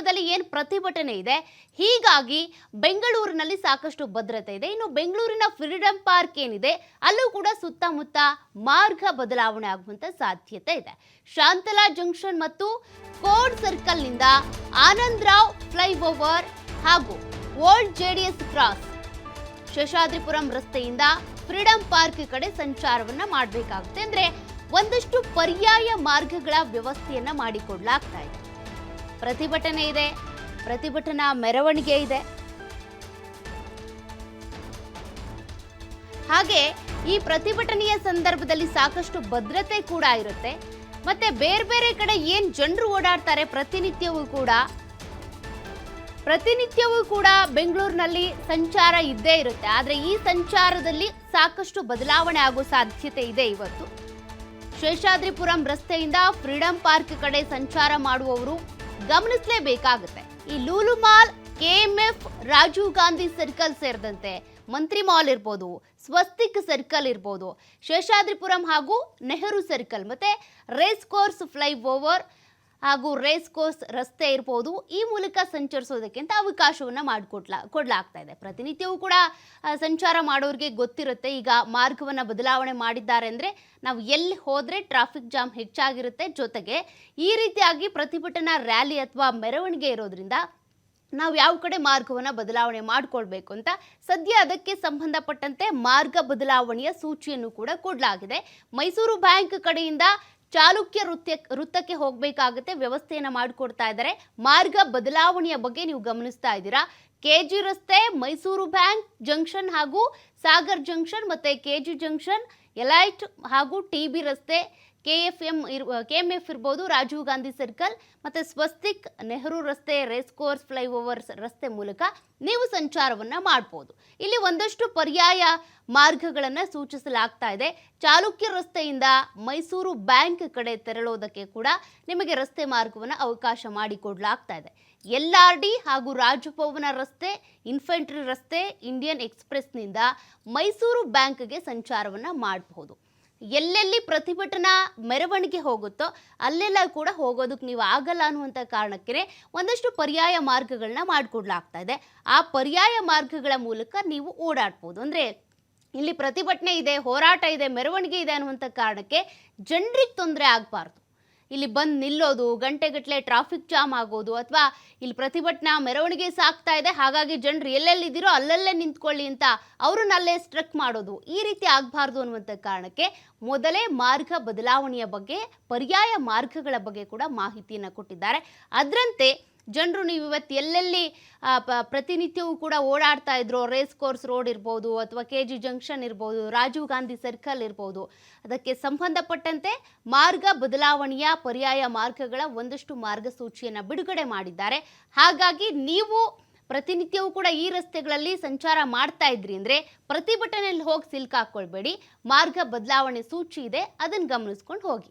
ಸಂದರ್ಭದಲ್ಲಿ ಏನು ಪ್ರತಿಭಟನೆ ಇದೆ? ಹೀಗಾಗಿ ಬೆಂಗಳೂರಿನಲ್ಲಿ ಸಾಕಷ್ಟು ಭದ್ರತೆ ಇದೆ. ಇನ್ನು ಬೆಂಗಳೂರಿನ ಫ್ರೀಡಂ ಪಾರ್ಕ್ ಏನಿದೆ? ಅಲ್ಲೂ ಕೂಡ ಸುತ್ತಮುತ್ತ ಮಾರ್ಗ ಬದಲಾವಣೆ ಆಗುವಂತ ಸಾಧ್ಯತೆ ಇದೆ. ಶಾಂತಲಾ ಜಂಕ್ಷನ್ ಮತ್ತು ಕೋಡ್ ಸರ್ಕಲ್ನಿಂದ ಆನಂದ್ ರಾವ್ ಫ್ಲೈಓವರ್ ಹಾಗೂ ಓಲ್ಡ್ ಜೆಡಿಎಸ್ ಕ್ರಾಸ್ ಶೇಷಾದ್ರಿಪುರಂ ರಸ್ತೆಯಿಂದ ಫ್ರೀಡಂ ಪಾರ್ಕ್ ಕಡೆ ಸಂಚಾರವನ್ನ ಮಾಡಬೇಕಾಗುತ್ತೆ. ಅಂದ್ರೆ ಒಂದಷ್ಟು ಪರ್ಯಾಯ ಮಾರ್ಗಗಳ ವ್ಯವಸ್ಥೆಯನ್ನ ಮಾಡಿಕೊಡ್ಲಾಗ್ತಾ ಇದೆ. ಪ್ರತಿಭಟನೆ ಇದೆ. ಪ್ರತಿಭಟನಾ ಮೆರವಣಿಗೆ ಇದೆ. ಹಾಗೆ ಈ ಪ್ರತಿಭಟನೆಯ ಸಂದರ್ಭದಲ್ಲಿ ಸಾಕಷ್ಟು ಭದ್ರತೆ ಕೂಡ ಇರುತ್ತೆ. ಮತ್ತೆ ಬೇರೆ ಬೇರೆ ಕಡೆ ಏನ್ ಜನರು ಓಡಾಡ್ತಾರೆ ಪ್ರತಿನಿತ್ಯವೂ ಕೂಡ ಪ್ರತಿನಿತ್ಯವೂ ಕೂಡ ಬೆಂಗಳೂರಿನಲ್ಲಿ ಸಂಚಾರ ಇದ್ದೇ ಇರುತ್ತೆ. ಆದರೆ ಈ ಸಂಚಾರದಲ್ಲಿ ಸಾಕಷ್ಟು ಬದಲಾವಣೆ ಆಗೋ ಸಾಧ್ಯತೆ ಇದೆ ಇವತ್ತು. ಶೇಷಾದ್ರಿಪುರಂ ರಸ್ತೆಯಿಂದ ಫ್ರೀಡಂ ಪಾರ್ಕ್ ಕಡೆ ಸಂಚಾರ ಮಾಡುವವರು ಗಮನಿಸಲೇಬೇಕಾಗುತ್ತೆ. ಈ Lulu mall KMF Rajiv Gandhi circle ಸೇರಿದಂತೆ ಮಂತ್ರಿ ಮಾಲ್ ಇರ್ಬೋದು, ಸ್ವಸ್ತಿಕ್ ಸರ್ಕಲ್ ಇರ್ಬೋದು, ಶೇಷಾದ್ರಿಪುರಂ ಹಾಗೂ ನೆಹರು ಸರ್ಕಲ್. ಮತ್ತೆ ರೇಸ್ ಕೋರ್ಸ್ ಫ್ಲೈ ಓವರ್ ಹಾಗೂ ರೇಸ್ ಕೋರ್ಸ್ ರಸ್ತೆ ಇರ್ಬೋದು, ಈ ಮೂಲಕ ಸಂಚರಿಸೋದಕ್ಕೆ ಅಂತ ಅವಕಾಶವನ್ನು ಮಾಡಿಕೊಡ್ಲಾ ಕೊಡಲಾಗ್ತಾ ಇದೆ. ಪ್ರತಿನಿತ್ಯವೂ ಕೂಡ ಸಂಚಾರ ಮಾಡೋರಿಗೆ ಗೊತ್ತಿರುತ್ತೆ. ಈಗ ಮಾರ್ಗವನ್ನು ಬದಲಾವಣೆ ಮಾಡಿದ್ದಾರೆ ಅಂದರೆ ನಾವು ಎಲ್ಲಿ ಹೋದರೆ ಟ್ರಾಫಿಕ್ ಜಾಮ್ ಹೆಚ್ಚಾಗಿರುತ್ತೆ. ಜೊತೆಗೆ ಈ ರೀತಿಯಾಗಿ ಪ್ರತಿಭಟನಾ ರ್ಯಾಲಿ ಅಥವಾ ಮೆರವಣಿಗೆ ಇರೋದ್ರಿಂದ ನಾವು ಯಾವ ಕಡೆ ಮಾರ್ಗವನ್ನು ಬದಲಾವಣೆ ಮಾಡಿಕೊಳ್ಬೇಕು ಅಂತ ಸದ್ಯ ಅದಕ್ಕೆ ಸಂಬಂಧಪಟ್ಟಂತೆ ಮಾರ್ಗ ಬದಲಾವಣೆಯ ಸೂಚಿಯನ್ನು ಕೂಡ ಕೊಡಲಾಗಿದೆ. ಮೈಸೂರು ಬ್ಯಾಂಕ್ ಕಡೆಯಿಂದ ಚಾಲುಕ್ಯ ವೃತ್ಯ, ವೃತ್ತಕ್ಕೆ ಹೋಗಬೇಕಾಗುತ್ತೆ, ವ್ಯವಸ್ಥೆಯನ್ನು ಮಾಡಿಕೊಡ್ತಾ ಇದ್ದಾರೆ ಮಾರ್ಗ ಬದಲಾವಣೆಯ ಬಗ್ಗೆ ನೀವು ಗಮನಿಸ್ತಾ ಇದ್ದೀರಾ? ಕೆಜಿ ರಸ್ತೆ, ಮೈಸೂರು ಬ್ಯಾಂಕ್, ಜಂಕ್ಷನ್ ಹಾಗೂ ಸಾಗರ್ ಜಂಕ್ಷನ್ ಮತ್ತೆ ಕೆಜಿ ಜಂಕ್ಷನ್, ಎಲೈಟ್ ಹಾಗೂ ಟಿ ಬಿ ರಸ್ತೆ ಕೆ ಎಫ್ ಎಂ ಇರ್ ಕೆ ಎಂ ಎಫ್ ಇರ್ಬೋದು ರಾಜೀವ್ ಗಾಂಧಿ ಸರ್ಕಲ್ ಮತ್ತು ಸ್ವಸ್ತಿಕ್ ನೆಹರು ರಸ್ತೆ ರೇಸ್ ಕೋರ್ಸ್ ಫ್ಲೈಓವರ್ ರಸ್ತೆ ಮೂಲಕ ನೀವು ಸಂಚಾರವನ್ನು ಮಾಡ್ಬೋದು. ಇಲ್ಲಿ ಒಂದಷ್ಟು ಪರ್ಯಾಯ ಮಾರ್ಗಗಳನ್ನು ಸೂಚಿಸಲಾಗ್ತಾ ಇದೆ. ಚಾಲುಕ್ಯ ರಸ್ತೆಯಿಂದ ಮೈಸೂರು ಬ್ಯಾಂಕ್ ಕಡೆ ತೆರಳೋದಕ್ಕೆ ಕೂಡ ನಿಮಗೆ ರಸ್ತೆ ಮಾರ್ಗವನ್ನು ಅವಕಾಶ ಮಾಡಿಕೊಡ್ಲಾಗ್ತಾ ಇದೆ. ಎಲ್ ಆರ್ ಡಿ ಹಾಗೂ ರಾಜಭವನ ರಸ್ತೆ, ಇನ್ಫೆಂಟ್ರಿ ರಸ್ತೆ, ಇಂಡಿಯನ್ ಎಕ್ಸ್ಪ್ರೆಸ್ನಿಂದ ಮೈಸೂರು ಬ್ಯಾಂಕ್ಗೆ ಸಂಚಾರವನ್ನು ಮಾಡಬಹುದು ಎಲ್ಲೆಲ್ಲಿ ಪ್ರತಿಭಟನಾ ಮೆರವಣಿಗೆ ಹೋಗುತ್ತೋ ಅಲ್ಲೆಲ್ಲ ಕೂಡ ಹೋಗೋದಕ್ಕೆ ನೀವು ಆಗಲ್ಲ ಅನ್ನುವಂಥ ಕಾರಣಕ್ಕೆ ಒಂದಷ್ಟು ಪರ್ಯಾಯ ಮಾರ್ಗಗಳನ್ನ ಮಾಡಿಕೊಡ್ಲಾಗ್ತಾ ಇದೆ. ಆ ಪರ್ಯಾಯ ಮಾರ್ಗಗಳ ಮೂಲಕ ನೀವು ಓಡಾಡ್ಬೋದು. ಅಂದರೆ ಇಲ್ಲಿ ಪ್ರತಿಭಟನೆ ಇದೆ, ಹೋರಾಟ ಇದೆ, ಮೆರವಣಿಗೆ ಇದೆ ಅನ್ನುವಂಥ ಕಾರಣಕ್ಕೆ ಜನರಿಗೆ ತೊಂದರೆ ಆಗಬಾರ್ದು. ಇಲ್ಲಿ ಬಂದು ನಿಲ್ಲೋದು ಗಂಟೆಗಟ್ಟಲೆ ಟ್ರಾಫಿಕ್ ಜಾಮ್ ಆಗೋದು ಅಥವಾ ಇಲ್ಲಿ ಪ್ರತಿಭಟನಾ ಮೆರವಣಿಗೆ ಸಾಕ್ತಾ ಇದೆ. ಹಾಗಾಗಿ ಜನರು ಎಲ್ಲೆಲ್ಲಿದ್ದೀರೋ ಅಲ್ಲಲ್ಲೇ ನಿಂತ್ಕೊಳ್ಳಿ ಅಂತ ಅವ್ರನ್ನ ಅಲ್ಲೇ ಸ್ಟ್ರಕ್ ಮಾಡೋದು. ಈ ರೀತಿ ಆಗಬಾರ್ದು ಅನ್ನುವಂಥ ಕಾರಣಕ್ಕೆ ಮೊದಲೇ ಮಾರ್ಗ ಬದಲಾವಣೆಯ ಬಗ್ಗೆ, ಪರ್ಯಾಯ ಮಾರ್ಗಗಳ ಬಗ್ಗೆ ಕೂಡ ಮಾಹಿತಿಯನ್ನು ಕೊಟ್ಟಿದ್ದಾರೆ. ಅದರಂತೆ ಜನರು ನೀವು ಇವತ್ತು ಎಲ್ಲೆಲ್ಲಿ ಪ್ರತಿನಿತ್ಯವೂ ಕೂಡ ಓಡಾಡ್ತಾ ಇದ್ರು ರೇಸ್ ಕೋರ್ಸ್ ರೋಡ್ ಇರ್ಬೋದು ಅಥವಾ ಕೆ ಜಿ ಜಂಕ್ಷನ್ ಇರ್ಬೋದು, ರಾಜೀವ್ ಗಾಂಧಿ ಸರ್ಕಲ್ ಇರ್ಬೋದು, ಅದಕ್ಕೆ ಸಂಬಂಧಪಟ್ಟಂತೆ ಮಾರ್ಗ ಬದಲಾವಣೆಯ ಪರ್ಯಾಯ ಮಾರ್ಗಗಳ ಒಂದಷ್ಟು ಮಾರ್ಗಸೂಚಿಯನ್ನು ಬಿಡುಗಡೆ ಮಾಡಿದ್ದಾರೆ. ಹಾಗಾಗಿ ನೀವು ಪ್ರತಿನಿತ್ಯವೂ ಕೂಡ ಈ ರಸ್ತೆಗಳಲ್ಲಿ ಸಂಚಾರ ಮಾಡ್ತಾ ಇದ್ರಿ ಅಂದರೆ ಪ್ರತಿಭಟನೆಯಲ್ಲಿ ಹೋಗಿ ಸಿಲ್ಕಾಕೊಳ್ಬೇಡಿ ಮಾರ್ಗ ಬದಲಾವಣೆ ಸೂಚಿ ಇದೆ, ಅದನ್ನು ಗಮನಿಸ್ಕೊಂಡು ಹೋಗಿ.